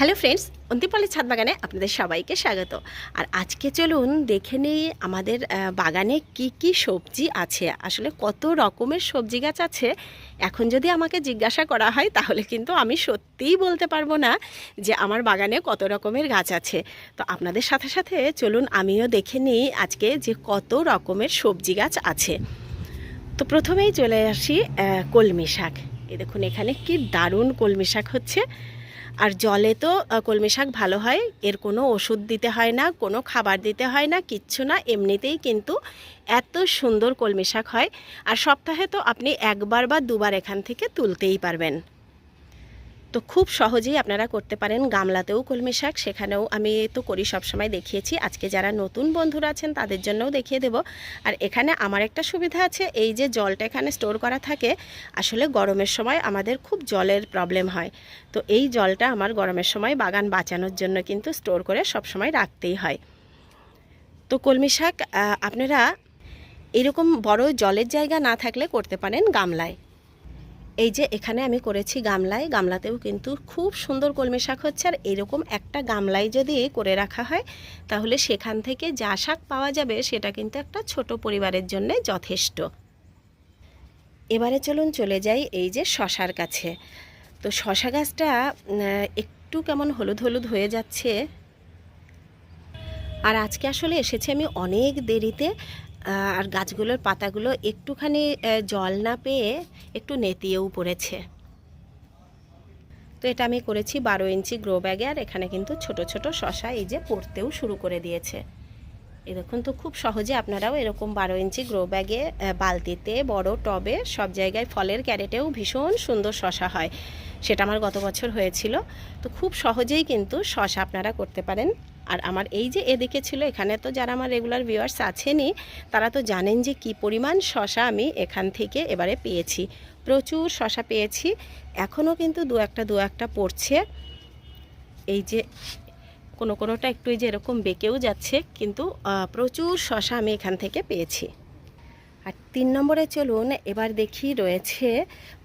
Hello friends অন্তিপালের ছাদ বাগানে আপনাদের সবাইকে স্বাগত। আর আজকে চলুন দেখে নিই আমাদের বাগানে কি কি সবজি আছে। আসলে কত রকমের সবজি গাছ আছে। এখন যদি আমাকে জিজ্ঞাসা করা হয়, তাহলে কিন্তু আমি সত্যিই বলতে পারব না যে আমার বাগানে কত রকমের গাছ আছে। তো আপনাদের সাথে সাথে চলুন আমিও দেখে নিই আজকে যে কত রকমের সবজি গাছ আছে। তো প্রথমেই চলে আসি কলমি শাক। এই দেখুন, এখানে কি দারুণ কলমি শাক হচ্ছে। আর জলে তো কলমি শাক ভালো হয়, এর কোনো ওষুধ দিতে হয় না, কোনো খাবার দিতে হয় না, কিচ্ছু না, এমনিতেই কিন্তু এত সুন্দর কলমি শাক হয়। আর সপ্তাহে তো আপনি একবার বা দুবার এখান থেকে তুলতেই পারবেন। তো খুব সহজেই আপনারা করতে পারেন। গামলাতেও কলমি শাক, সেখানেও আমি তো করি, সবসময় দেখিয়েছি। আজকে যারা নতুন বন্ধুরা আছেন, তাদের জন্যও দেখিয়ে দেব। আর এখানে আমার একটা সুবিধা আছে, এই যে জলটা এখানে স্টোর করা থাকে, আসলে গরমের সময় আমাদের খুব জলের প্রবলেম হয়। তো এই জলটা আমার গরমের সময় বাগান বাঁচানোর জন্য কিন্তু স্টোর করে সব সময় রাখতেই হয়। তো কলমি শাক আপনারা এরকম বড় জলের জায়গা না থাকলে করতে পারেন গামলায়। এই যে এখানে আমি করেছি গামলায়, গামলাতেও কিন্তু খুব সুন্দর কলমি শাক হচ্ছে। আর এরকম একটা গামলায় যদি করে রাখা হয়, তাহলে সেখান থেকে যা শাক পাওয়া যাবে, সেটা কিন্তু একটা ছোট পরিবারের জন্য যথেষ্ট। এবারে চলুন চলে যাই এই যে শশার কাছে তো শশা গাছটা একটু কেমন হলুদ হলুদ হয়ে যাচ্ছে। আর আজকে আসলে এসেছি আমি অনেক দেরিতে। আর গাছগুলোর পাতাগুলো একটুখানি জল না পেয়ে একটু নেতিয়েও পড়েছে। তো এটা আমি করেছি বারো ইঞ্চি গ্রো ব্যাগে আর এখানে কিন্তু ছোট ছোট শশা এই যে পড়তেও শুরু করে দিয়েছে। দেখুন তো খুব সহজে আপনারাও এরকম বারো ইঞ্চি গ্রো ব্যাগে বালতিতে, বড় টবে, সব জায়গায় ফলের ক্যারেটেও ভীষণ সুন্দর শশা হয়। সেটা আমার গত বছর হয়েছিল। তো খুব সহজেই কিন্তু শশা আপনারা করতে পারেন। আর আমার এই যে এদিকে ছিল, এখানে তো যারা আমার রেগুলার ভিউয়ার্স আছেনি তারা তো জানেন যে কি পরিমাণ শশা আমি এখান থেকে এবারে পেয়েছি। প্রচুর শশা পেয়েছি এখনও কিন্তু দু একটা দু একটা পড়ছে। এই যে কোনো কোনোটা একটু এই যে এরকম বেঁকেও যাচ্ছে, কিন্তু প্রচুর শশা আমি এখান থেকে পেয়েছি। আর তিন নম্বরে চলুন, এবার দেখি রয়েছে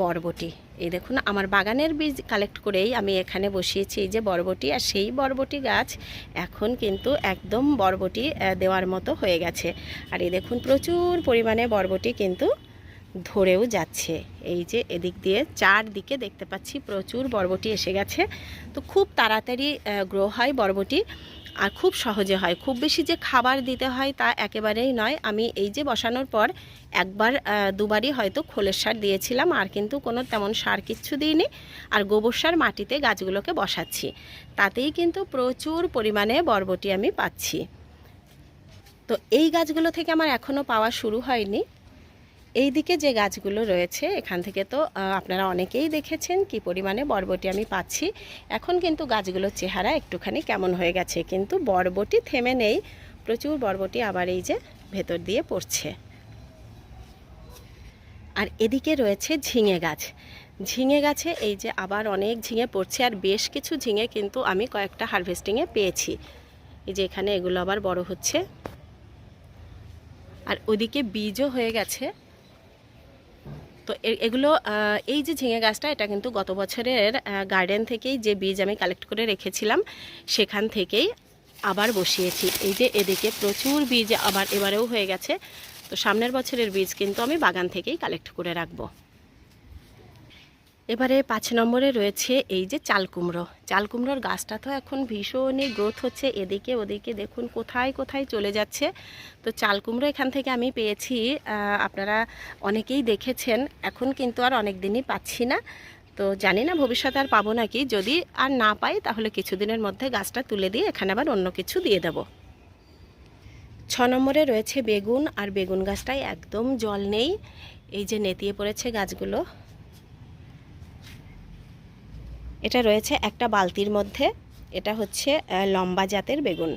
বরবটি। এই দেখুন, আমার বাগানের বীজ কালেক্ট করেই আমি এখানে বসিয়েছি এই যে বরবটি, আর সেই বরবটি গাছ এখন কিন্তু একদম বরবটি দেওয়ার মতো হয়ে গেছে। আর এই দেখুন, প্রচুর পরিমাণে বরবটি কিন্তু ধরেও যাচ্ছে। এই যে এদিক দিয়ে চারদিকে দেখতে পাচ্ছি প্রচুর বরবটি এসে গেছে। তো খুব তাড়াতাড়ি গ্রো হয় বরবটি। আর খুব সহজে হয়। খুব বেশি যে খাবার দিতে হয় তা একেবারেই নয়। আমি এই যে বসানোর পর একবার দুবারই হয়তো খোলের সার দিয়েছিলাম, আর কিন্তু কোনো তেমন সার কিচ্ছু দিইনি। আর গোবর সার মাটিতে গাছগুলোকে বসাচ্ছি। তাতেই কিন্তু প্রচুর পরিমাণে বরবটি আমি পাচ্ছি। তো এই গাছগুলো থেকে আমার এখনও পাওয়া শুরু হয়নি। এই দিকে যে গাছগুলো রয়েছে, এখান থেকে তো আপনারা অনেকেই দেখেছেন কি পরিমাণে বরবটি আমি পাচ্ছি। এখন কিন্তু গাছগুলোর চেহারা একটুখানি কেমন হয়ে গেছে, কিন্তু বরবটি থেমে নেই। প্রচুর বরবটি আবার এই যে ভেতর দিয়ে পড়ছে। আর এদিকে রয়েছে ঝিঙে গাছ। ঝিঙে গাছে এই যে আবার অনেক ঝিঙে পড়ছে, আর বেশ কিছু ঝিঙে কিন্তু আমি কয়েকটা হারভেস্টিংয়ে পেয়েছি। এই যে এখানে এগুলো আবার বড় হচ্ছে। আর ওদিকে বীজও হয়ে গেছে। তো এগুলো এই যে ঝিঙে গাছটা, এটা কিন্তু গত বছরের গার্ডেন থেকেই যে বীজ আমি কালেক্ট করে রেখেছিলাম, সেখান থেকেই আবার বসিয়েছি। এই যে এদিকে প্রচুর বীজ আবার এবারেও হয়ে গেছে, তো সামনের বছরের বীজ কিন্তু আমি বাগান থেকেই কালেক্ট করে রাখব। এবারে পাঁচ নম্বরে রয়েছে এই যে চাল কুমড়ো। চাল কুমড়োর গাছটা তো এখন ভীষণই গ্রোথ হচ্ছে। এদিকে ওদিকে দেখুন কোথায় কোথায় চলে যাচ্ছে। তো চাল কুমড়ো এখান থেকে আমি পেয়েছি আপনারা অনেকেই দেখেছেন। এখন কিন্তু আর অনেক দিনই পাচ্ছি না। তো জানি না ভবিষ্যতে আর পাবো নাকি। যদি আর না পাই, তাহলে কিছুদিনের মধ্যে গাছটা তুলে দিয়ে এখানে আবার অন্য কিছু দিয়ে দেবো। ছ নম্বরে রয়েছে বেগুন। আর বেগুন গাছটায় একদম জল নেই। এই যে নেতিয়ে পড়েছে গাছগুলো। এটা রয়েছে একটা বালতির মধ্যে। এটা হচ্ছে লম্বা জাতের বেগুন।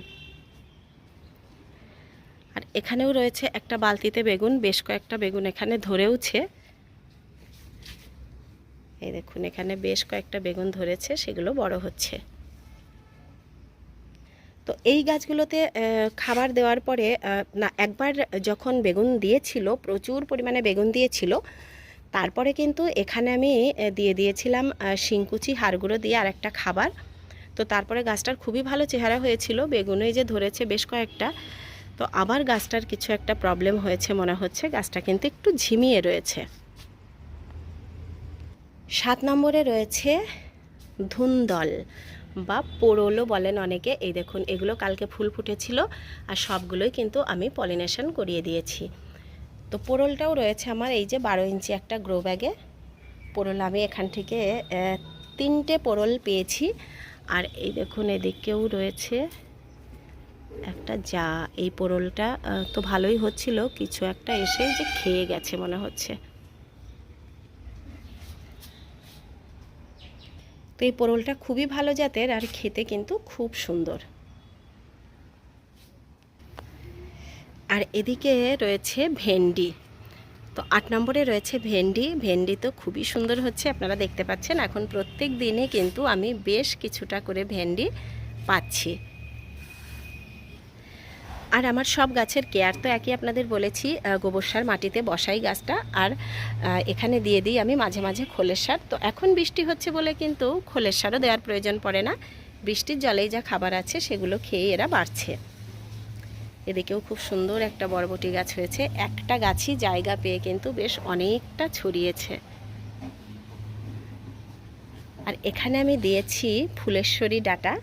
আর এখানেও রয়েছে একটা বালতিতে বেগুন, বেশ কয়েকটা বেগুন এখানে ধরেওছে। এই দেখুন, এখানে বেশ কয়েকটা বেগুন ধরেছে, সেগুলো বড় হচ্ছে। তো এই গাছগুলোতে খাবার দেওয়ার পরে না, একবার যখন বেগুন দিয়েছিল, প্রচুর পরিমাণে বেগুন দিয়েছিল তারপরে কিন্তু এখানে আমি দিয়ে দিয়েছিলাম শিংকুচি, হাড়গুঁড়ো দিয়ে আরেকটা খাবার। তো তারপরে গাছটার খুবই ভালো চেহারা হয়েছিল, বেগুনই যে ধরেছে বেশ কয়েকটা। তো আবার গাছটার কিছু একটা প্রবলেম হয়েছে মনে হচ্ছে, গাছটা কিন্তু একটু ঝিমিয়ে রয়েছে। সাত নম্বরে রয়েছে ধুন্দল, বা পোড়লও বলেন অনেকে। এই দেখুন, এগুলো কালকে ফুল ফুটেছিল, আর সবগুলোই কিন্তু আমি পলিনেশন করিয়ে দিয়েছি। তো পোড়লটাও রয়েছে আমার এই যে বারো ইঞ্চি একটা গ্রো ব্যাগে। পোড়ল আমি এখান থেকে তিনটে পোড়ল পেয়েছি। আর এই দেখুন এদিকেও রয়েছে একটা যা এই পোড়লটা আহ, তো ভালোই হচ্ছিল। কিছু একটা এসে যে খেয়ে গেছে মনে হচ্ছে। তো এই পোড়লটা খুবই ভালো জাতের আর খেতে কিন্তু খুব সুন্দর। আর এদিকে রয়েছে ভেন্ডি। তো আট নম্বরে রয়েছে ভেন্ডি। ভেন্ডি তো খুবই সুন্দর হচ্ছে, আপনারা দেখতে পাচ্ছেন। এখন প্রত্যেক দিনে কিন্তু আমি বেশ কিছুটা করে ভেন্ডি পাচ্ছি। আর আমার সব গাছের কেয়ার তো একই আপনাদের বলেছি গোবর সার মাটিতে বসাই গাছটা। আর এখানে দিয়ে দিই আমি মাঝে মাঝে খোলের সার। তো এখন বৃষ্টি হচ্ছে বলে কিন্তু খোলের সারও দেওয়ার প্রয়োজন পড়ে না। বৃষ্টির জলেই যা খাবার আছে সেগুলো খেয়ে এরা বাড়ছে। এদিকেও খুব সুন্দর একটা বরবটি গাছ হয়েছে। একটা গাছই জায়গা পেয়ে কিন্তু বেশ অনেকটা ছড়িয়েছে। আর এখানে আমি দিয়েছি ফুলেশ্বরী ডাটা।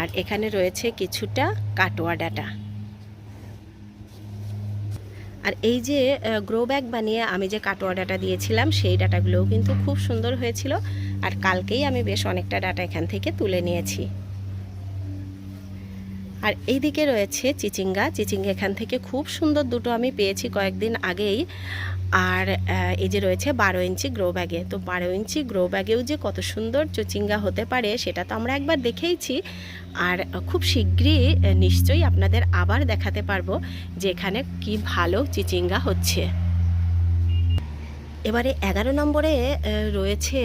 আর এখানে রয়েছে কিছুটা কাটোয়া ডাটা। আর এই যে গ্রো ব্যাগ বানিয়ে আমি যে কাটোয়া ডাটা দিয়েছিলাম, সেই ডাটাগুলোও কিন্তু খুব সুন্দর হয়েছিল। আর কালকেই আমি বেশ অনেকটা ডাটা এখান থেকে তুলে নিয়েছি। আর এইদিকে রয়েছে চিচিঙ্গা। চিচিঙ্গা এখান থেকে খুব সুন্দর দুটো আমি পেয়েছি কয়েকদিন আগেই। আর এই যে রয়েছে বারো ইঞ্চি গ্রো ব্যাগে তো বারো ইঞ্চি গ্রো ব্যাগেও যে কত সুন্দর চিচিঙ্গা হতে পারে, সেটা তো আমরা একবার দেখেইছি। আর খুব শীঘ্রই নিশ্চয়ই আপনাদের আবার দেখাতে পারব যে এখানে কি ভালো চিচিঙ্গা হচ্ছে। এবারে এগারো নম্বরে রয়েছে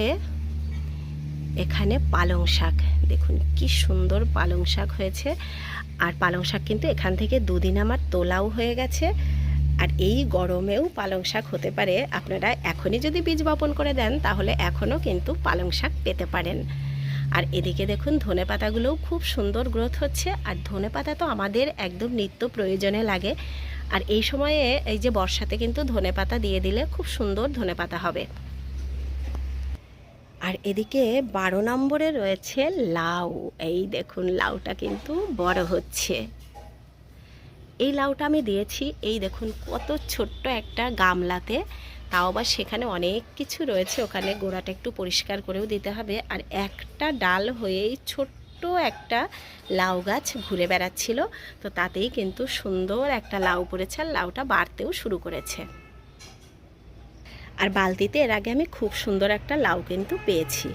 এখানে পালং শাক। দেখুন, কি সুন্দর পালং শাক হয়েছে। আর পালং শাক কিন্তু এখান থেকে দুদিন আমার তোলাও হয়ে গেছে। আর এই গরমেও পালং শাক হতে পারে। আপনারা এখনই যদি বীজ বপন করে দেন, তাহলে এখনও কিন্তু পালং শাক পেতে পারেন। আর এদিকে দেখুন, ধনে পাতাগুলোও খুব সুন্দর গ্রোথ হচ্ছে। আর ধনে পাতা তো আমাদের একদম নিত্য প্রয়োজনে লাগে। আর এই সময়ে এই যে বর্ষাতে কিন্তু ধনে পাতা দিয়ে দিলে খুব সুন্দর ধনে পাতা হবে। আর এদিকে বারো নম্বরে রয়েছে লাউ। এই দেখুন, লাউটা কিন্তু বড় হচ্ছে। এই লাউটা আমি দিয়েছি, এই দেখুন কত ছোট্ট একটা গামলাতে। তাও আবার সেখানে অনেক কিছু রয়েছে, ওখানে গোড়াটা একটু পরিষ্কার করেও দিতে হবে। আর একটা ডাল হয়েই ছোট্ট একটা লাউ গাছ ঘুরে বেড়াচ্ছিল। তো তাতেই কিন্তু সুন্দর একটা লাউ পড়েছে, আর লাউটা বাড়তেও শুরু করেছে। আর বালতিতে এর আগে আমি খুব সুন্দর একটা লাউ কিন্তু পেয়েছি।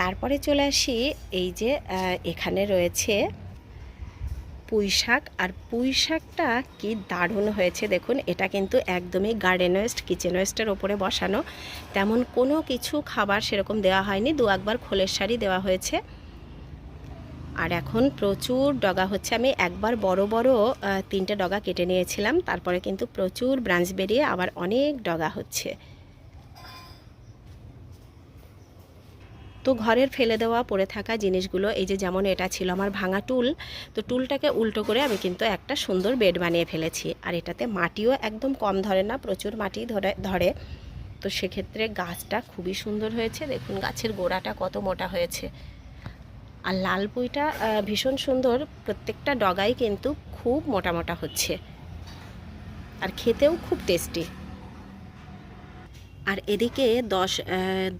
তারপরে চলে আসি এই যে এখানে রয়েছে পুঁই শাক। আর পুঁই শাকটা কি দারুণ হয়েছে দেখুন, এটা কিন্তু একদমই গার্ডেন ওয়েস্ট কিচেন ওয়েস্টের ওপরে বসানো। তেমন কোনো কিছু খাবার সেরকম দেওয়া হয়নি। দু একবার খোলের শাড়ি দেওয়া হয়েছে। আর এখন প্রচুর ডগা হচ্ছে। আমি একবার বড় বড় তিনটে ডগা কেটে নিয়েছিলাম, তারপরে কিন্তু প্রচুর ব্রাঞ্চ বেরিয়ে আবার অনেক ডগা হচ্ছে। তো ঘরের ফেলে দেওয়া, পড়ে থাকা জিনিসগুলো, এই যে যেমন এটা ছিল আমার ভাঙা টুল, তো টুলটাকে উল্টো করে আমি কিন্তু একটা সুন্দর বেড বানিয়ে ফেলেছি। আর এটাতে মাটিও একদম কম ধরে না, প্রচুর মাটি ধরে ধরে। তো সেক্ষেত্রে গাছটা খুবই সুন্দর হয়েছে, দেখুন গাছের গোড়াটা কত মোটা হয়েছে। আর লাল পুঁইটা ভীষণ সুন্দর। প্রত্যেকটা ডগাই কিন্তু খুব মোটা মোটা হচ্ছে। আর খেতেও খুব টেস্টি। আর এদিকে দশ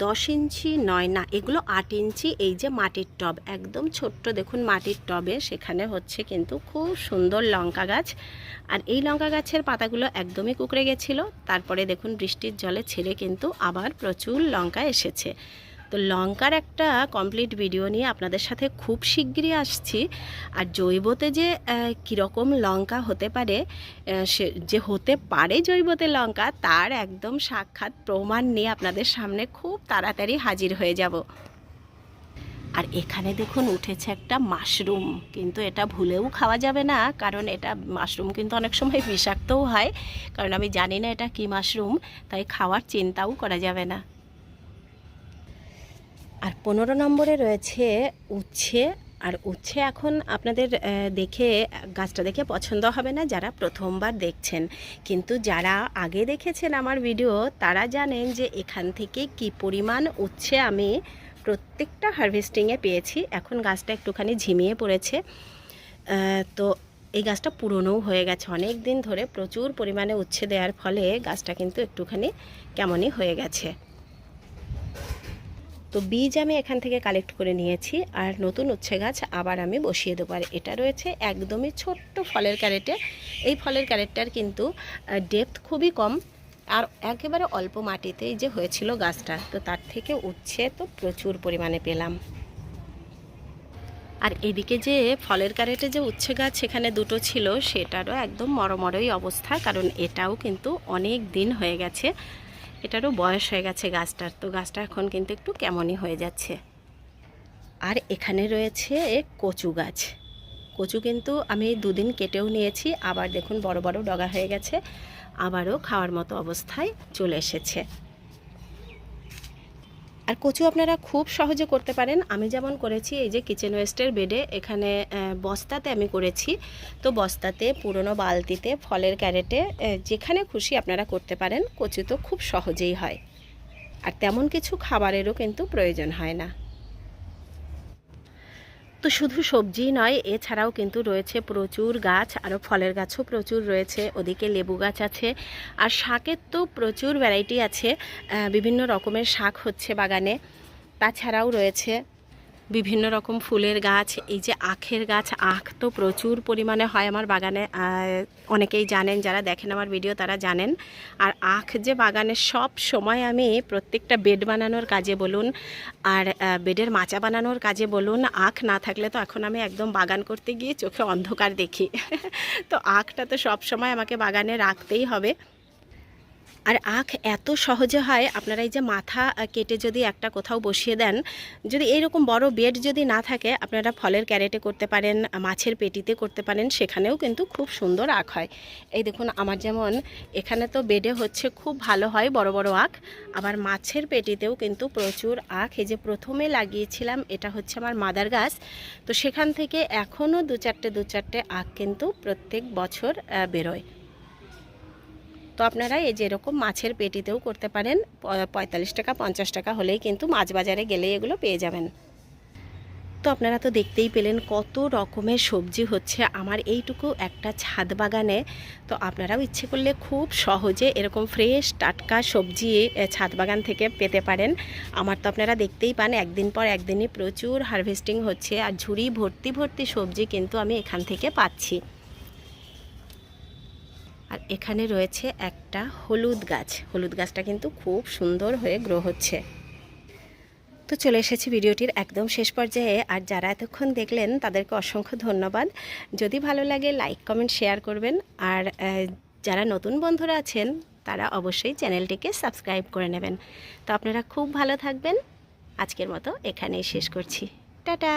দশ ইঞ্চি নয় না, এগুলো আট ইঞ্চি, এই যে মাটির টব, একদম ছোট্ট দেখুন মাটির টবে। সেখানে হচ্ছে কিন্তু খুব সুন্দর লঙ্কা গাছ। আর এই লঙ্কা গাছের পাতাগুলো একদমই কুকড়ে গেছিল। তারপরে দেখুন বৃষ্টির জলে ছেড়ে কিন্তু আবার প্রচুর লঙ্কা এসেছে। তো লঙ্কার একটা কমপ্লিট ভিডিও নিয়ে আপনাদের সাথে খুব শিগগিরই আসছি। আর জৈবতে যে কীরকম লঙ্কা হতে পারে সে, যে হতে পারে জৈবতে লঙ্কা, তার একদম সাক্ষাৎ প্রমাণ নিয়ে আপনাদের সামনে খুব তাড়াতাড়ি হাজির হয়ে যাব। আর এখানে দেখুন, উঠেছে একটা মাশরুম কিন্তু এটা ভুলেও খাওয়া যাবে না, কারণ এটা মাশরুম কিন্তু অনেক সময় বিষাক্তও হয়, কারণ আমি জানি না এটা কি মাশরুম তাই খাওয়ার চিন্তাও করা যাবে না। আর পনেরো নম্বরে রয়েছে উচ্ছে। আর উচ্ছে এখন আপনাদের দেখে, গাছটা দেখে পছন্দ হবে না যারা প্রথমবার দেখছেন। কিন্তু যারা আগে দেখেছেন আমার ভিডিও, তারা জানেন যে এখান থেকে কি পরিমাণ উচ্ছে আমি প্রত্যেকটা হারভেস্টিংয়ে পেয়েছি। এখন গাছটা একটুখানি ঝিমিয়ে পড়েছে। তো এই গাছটা পুরনোও হয়ে গেছে। অনেক দিন ধরে প্রচুর পরিমাণে উচ্ছে দেওয়ার ফলে গাছটা কিন্তু একটুখানি কেমনই হয়ে গেছে। তো বীজ আমি এখান থেকে কালেক্ট করে নিয়েছি আর নতুন উচ্ছে গাছ আবার আমি বসিয়ে দেবো। আর এটা রয়েছে একদমই ছোট্ট ফলের ক্যারেটে। এই ফলের ক্যারেটটার কিন্তু ডেপথ খুবই কম আর একেবারে অল্প মাটিতেই যে হয়েছিল গাছটা, তো তার থেকে উচ্ছে তো প্রচুর পরিমাণে পেলাম। আর এদিকে যে ফলের ক্যারেটে যে উচ্ছে গাছ সেখানে দুটো ছিল, সেটারও একদম মরমরই অবস্থা, কারণ এটাও কিন্তু অনেক দিন হয়ে গেছে। এটারও বয়স হয়ে গেছে গাছটার, তো গাছটা এখন কিন্তু একটু কেমনই হয়ে যাচ্ছে। আর এখানে রয়েছে কচু গাছ। কচু কিন্তু আমি দুদিন কেটেও নিয়েছি, আবার দেখুন বড় বড় ডগা হয়ে গেছে, আবারও খাওয়ার মতো অবস্থায় চলে এসেছে। আর কচু আপনারা খুব সহজে করতে পারেন। আমি যেমন করেছি এই যে কিচেন ওয়েস্টের বেডে, এখানে বস্তাতে আমি করেছি। তো বস্তাতে, পুরনো বালতিতে, ফলের ক্যারেটে যেখানে খুশি আপনারা করতে পারেন। কচু তো খুব সহজেই হয়। আর তেমন কিছু খাবারেরও কিন্তু প্রয়োজন হয় না। তো শুধু সবজি নয়, এছাড়াও কিন্তু রয়েছে প্রচুর গাছ, আরও ফলের গাছও প্রচুর রয়েছে, ওদিকে লেবু গাছ আছে, আর শাকের তো প্রচুর ভ্যারাইটি আছে বিভিন্ন রকমের শাক হচ্ছে বাগানে। তাছাড়াও রয়েছে বিভিন্ন রকম ফুলের গাছ, এই যে আখের গাছ, আখ তো প্রচুর পরিমাণে হয় আমার বাগানে অনেকেই জানেন, যারা দেখেন আমার ভিডিও তারা জানেন। আর আখ যে বাগানে সব সময় আমি প্রত্যেকটা বেড বানানোর কাজে বলুন, আর বেডের মাচা বানানোর কাজে বলুন, আখ না থাকলে তো এখন আমি একদম বাগান করতে গিয়ে চোখে অন্ধকার দেখি। তো আখটা তো সব সময় আমাকে বাগানে রাখতেই হবে। আর আখ এত সহজে হয়, আপনারা এই যে মাথা কেটে যদি একটা কোথাও বসিয়ে দেন, যদি এইরকম বড় বেড যদি না থাকে, আপনারা ফলের ক্যারেটে করতে পারেন, মাছের পেটিতে করতে পারেন, সেখানেও কিন্তু খুব সুন্দর আখ হয়। এই দেখুন, আমার যেমন এখানে তো বেডে হচ্ছে খুব ভালো হয় বড় বড় আখ, আবার মাছের পেটিতেও কিন্তু প্রচুর আখ। এই যে প্রথমে লাগিয়েছিলাম, এটা হচ্ছে আমার মাদার গাছ। তো সেখান থেকে এখনও দু চারটে দু চারটে আখ কিন্তু প্রত্যেক বছর বেরোয়। তো আপনারা এই যেরকম মাছের পেটিতেও করতে পারেন পঁয়তাল্লিশ টাকা, পঞ্চাশ টাকা হলেই কিন্তু মাছ বাজারে গেলে এগুলো পেয়ে যাবেন। তো আপনারা তো দেখতেই পেলেন কত রকমের সবজি হচ্ছে। আমার এইটুকু একটা ছাদ বাগানে, তো আপনারাও ইচ্ছে করলে খুব সহজে এরকম ফ্রেশ টাটকা সবজি ছাদ বাগান থেকে পেতে পারেন। আমার তো আপনারা দেখতেই পান, একদিন পর একদিনই প্রচুর হারভেস্টিং হচ্ছে। আর ঝুড়ি ভর্তি ভর্তি সবজি কিন্তু আমি এখান থেকে পাচ্ছি। আর এখানে রয়েছে একটা হলুদ গাছ। হলুদ গাছটা কিন্তু খুব সুন্দর হয়ে গ্রো হচ্ছে। তো চলে এসেছি ভিডিওটির একদম শেষ পর্যায়ে। আর যারা এতক্ষণ দেখলেন, তাদেরকে অসংখ্য ধন্যবাদ। যদি ভালো লাগে লাইক কমেন্ট শেয়ার করবেন। আর যারা নতুন বন্ধুরা আছেন, তারা অবশ্যই চ্যানেলটিকে সাবস্ক্রাইব করে নেবেন। তো আপনারা খুব ভালো থাকবেন। আজকের মতো এখানেই শেষ করছি। টাটা!